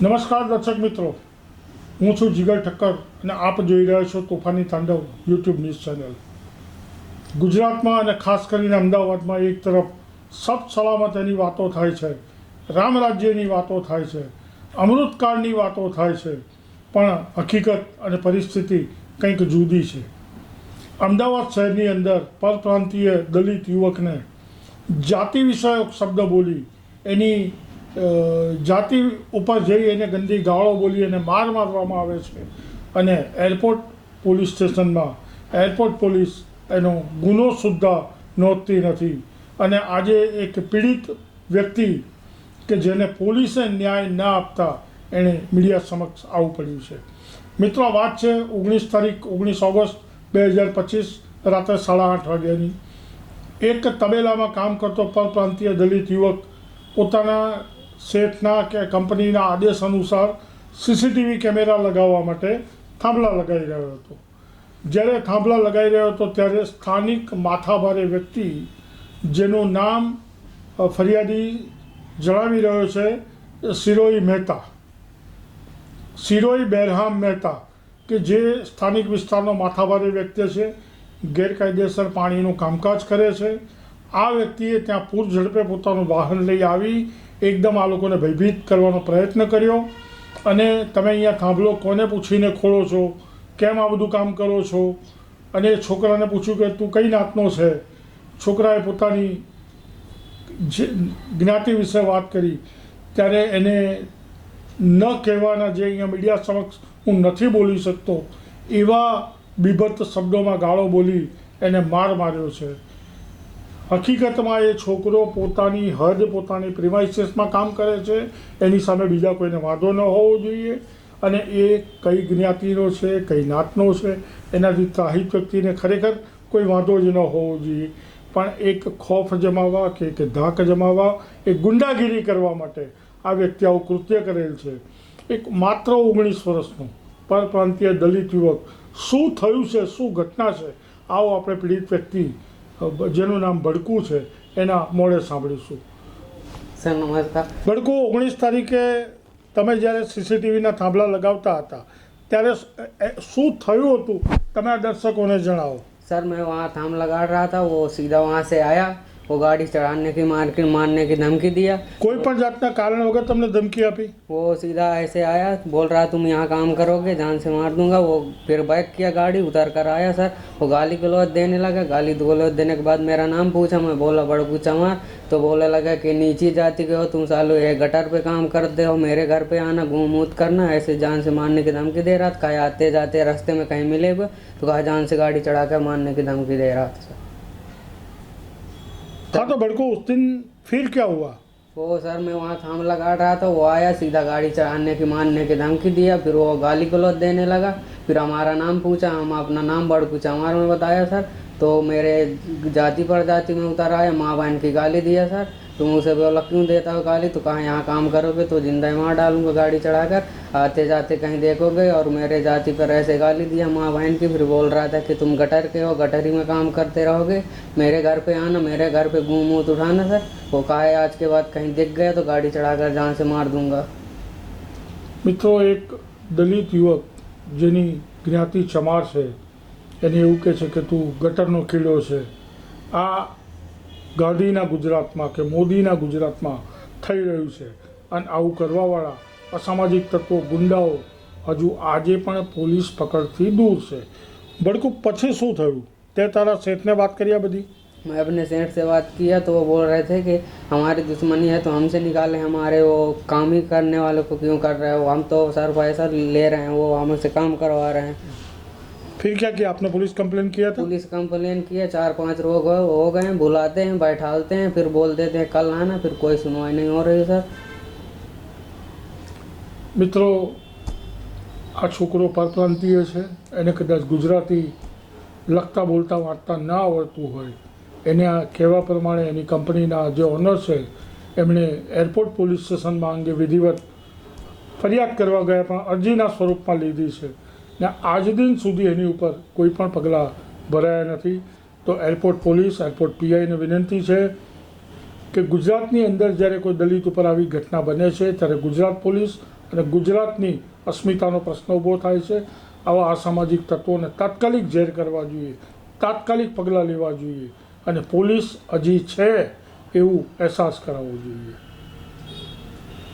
નમસ્કાર દર્શક મિત્રો. હું છું જીગર ઠક્કર અને આપ જોઈ રહ્યા છો તોફાની તાંડવ યુટ્યુબ ન્યૂઝ ચેનલ. ગુજરાતમાં અને ખાસ કરીને અમદાવાદમાં એક તરફ સબ સલામતીની વાતો થાય છે, રામ રાજ્યની વાતો થાય છે, અમૃતકાળની વાતો થાય છે, પણ હકીકત અને પરિસ્થિતિ કંઈક જુદી છે. અમદાવાદ શહેરની અંદર પરપ્રાંતીય દલિત યુવકને જાતિ વિષયક શબ્દ બોલી એની જાતિ ઉપર જઈ એને ગંદી ગાળો બોલી અને માર મારવામાં આવે છે. અને એરપોર્ટ પોલીસ સ્ટેશનમાં, એરપોર્ટ પોલીસ એનો ગુનો સુદ્ધા નોંધતી નથી. અને આજે એક પીડિત વ્યક્તિ કે જેને પોલીસે ન્યાય ન આપતા એણે મીડિયા સમક્ષ આવવું પડ્યું છે. મિત્રો વાત છે ઓગણીસ તારીખ, ઓગણીસ ઓગસ્ટ બે હજાર પચીસ રાત્રે સાડા આઠ વાગ્યાની. એક તબેલામાં કામ કરતો પરપ્રાંતીય દલિત યુવક પોતાના શેઠના કે કંપનીના આદેશ અનુસાર સીસીટીવી કેમેરા લગાવવા માટે થાંભલા લગાવી રહ્યો હતો. જ્યારે થાંભલા લગાવી રહ્યો હતો ત્યારે સ્થાનિક માથાભારે વ્યક્તિ, જેનું નામ ફરિયાદી જણાવી રહ્યો છે સિરોઈ મહેતા. સિરોઈ બેરહામ મહેતા, કે જે સ્થાનિક વિસ્તારનો માથાભારે વ્યક્તિ છે, ગેરકાયદેસર પાણીનું કામકાજ કરે છે. આ વ્યક્તિએ ત્યાં પૂર ઝડપે પોતાનું વાહન લઈ આવી એકદમ આ લોકોને ભયભીત કરવાનો પ્રયત્ન કર્યો. અને તમે અહીંયા થાંભલો કોને પૂછીને ખોલો છો? કેમ આ બધું કામ કરો છો? અને છોકરાને પૂછ્યું કે તું કઈ નાતનો છે? છોકરાએ પોતાની જ્ઞાતિ વિશે વાત કરી. ત્યારે એને ન કહેવાના જે અહીંયા મીડિયા સમક્ષ હું નથી બોલી શકતો, એવા બીભત્ત શબ્દોમાં ગાળો બોલી એને માર માર્યો છે. હકીકતમાં એ છોકરો પોતાની હદ, પોતાની પ્રિમાઇસીસમાં કામ કરે છે. એની સામે બીજા કોઈને વાંધો ન હોવો જોઈએ. અને એ કઈ જ્ઞાતિનો છે, કઈ નાતનો છે, એનાથી ત્રાહિત વ્યક્તિને ખરેખર કોઈ વાંધો જ ન હોવો જોઈએ. પણ એક ખોફ જમાવવા કે એક ધાક જમાવવા એક ગુંડાગીરી કરવા માટે આ વ્યક્તિ આવું કૃત્ય કરેલ છે. એક માત્ર ઓગણીસ વર્ષનો પરપ્રાંતીય દલિત યુવક, શું થયું છે, શું ઘટના છે, આવો આપણે પીડિત વ્યક્તિ જેનું નામ ભડકું છે એના મોડે સાંભળીશું સર નમસ્કાર ભડકુ ઓગણીસ તારીખે તમે જ્યારે સીસીટીવીના થાંભલા લગાવતા હતા ત્યારે સ- એ- શું થયું હતું તમે આ દર્શકોને જણાવો सर मैं वहाँ थाम लगा रहा था वो सीधा वहाँ से आया वो गाड़ी चढ़ाने की मार के मारने की धमकी दिया કોઈ પણ જાતના કારણ વગર તમને ધમકી આપી वो सीधा ऐसे आया बोल रहा तुम यहाँ काम करोगे जान से मार दूंगा वो फिर बैक किया गाड़ी उतर कर आया सर वो गाली गलौज देने लगा गाली गलौज देने के बाद मेरा नाम पूछा मैं बोला बड़कू चमार तो बोले लगा कि नीची जाति के हो तुम सालो ये गटर पे काम करते हो मेरे घर पे आना घूम मूत करना ऐसे जान से मारने की धमकी दे रहा था कहा आते जाते रास्ते में कहीं मिले हुए तो कहा जान से गाड़ी चढ़ा कर मारने की धमकी दे रहा था सर हाँ तो भड़को उस दिन फिर क्या हुआ वो सर मैं वहाँ थाम लगा रहा था वो आया सीधा गाड़ी चढ़ाने की मारने की धमकी दिया फिर वो गाली गलौज देने लगा फिर हमारा नाम पूछा हम अपना नाम बड़ पूछा हमारा में बताया सर तो मेरे जाति पर जाति में उतर आया माँ बहन की गाली दिया सर तुम उसे बोला क्यों देता हो गाली तो कहा यहाँ काम करोगे तो जिंदा ही मार डालूंगा गाड़ी चढ़ाकर आते जाते कहीं देखोगे और मेरे जाति पर ऐसे गाली दिया माँ बहन की फिर बोल रहा था कि तुम गटर के हो गटरी में काम करते रहोगे मेरे घर पे आना मेरे घर पे घूम मूत उठाना सर वो कहा है आज के बाद कहीं दिख गया तो गाड़ी चढ़ाकर जान से मार दूंगा મિત્રો એક દલિત યુવક જેની જ્ઞાતિ ચમાર છે એને એવું કહે છે કે તું ગટરનો કીડો છે આ ગાંધીના ગુજરાતમાં કે મોદીના ગુજરાતમાં થઈ રહ્યું છે અને આવું કરવાવાળા અસામાજિક તત્વો ગુંડાઓ હજુ આજે પણ પોલીસ પકડથી દૂર છે ભડકું પછી શું થયું તે તારા શેઠને વાત કર્યા બધી मैं अपने सेठ से बात किया तो वो बोल रहे थे कि हमारी दुश्मनी है तो हमसे निकाले हमारे वो काम ही करने वालों को क्यों कर रहे हो हम तो सर पैसा ले रहे हैं वो हमसे काम करवा रहे हैं फिर क्या किया आपने पुलिस कंप्लेन किया था पुलिस कंप्लेन किया चार पांच लोग हो हो गए हैं, बुलाते हैं बैठालते हैं फिर बोल देते हैं कल आना फिर कोई सुनवाई नहीं हो रही सर મિત્રો આ છોકરો પરપ્રાંતીય છે એને કદાચ ગુજરાતી લખતા બોલતા વાંચતા ના આવડતું હોય એને આ કહેવા પ્રમાણે એની કંપનીના જે ઓનર છે એમણે એરપોર્ટ પોલીસ સ્ટેશનમાં અંગે વિધિવત ફરિયાદ કરવા ગયા પણ અરજીના સ્વરૂપમાં લીધી છે ને આજ દિન સુધી એની ઉપર કોઈ પણ પગલાં ભરાયા નથી. તો એરપોર્ટ પોલીસ, એરપોર્ટ પીઆઈને વિનંતી છે કે ગુજરાતની અંદર જ્યારે કોઈ દલિત ઉપર આવી ઘટના બને છે, ત્યારે ગુજરાત પોલીસ અને ગુજરાતની અસ્મિતાનો પ્રશ્ન ઊભો થાય છે. આવા અસામાજિક તત્વોને તાત્કાલિક ઝેર કરવા જોઈએ, તાત્કાલિક પગલાં લેવા જોઈએ અને પોલીસ હજી છે એવું અહેસાસ કરાવવો જોઈએ.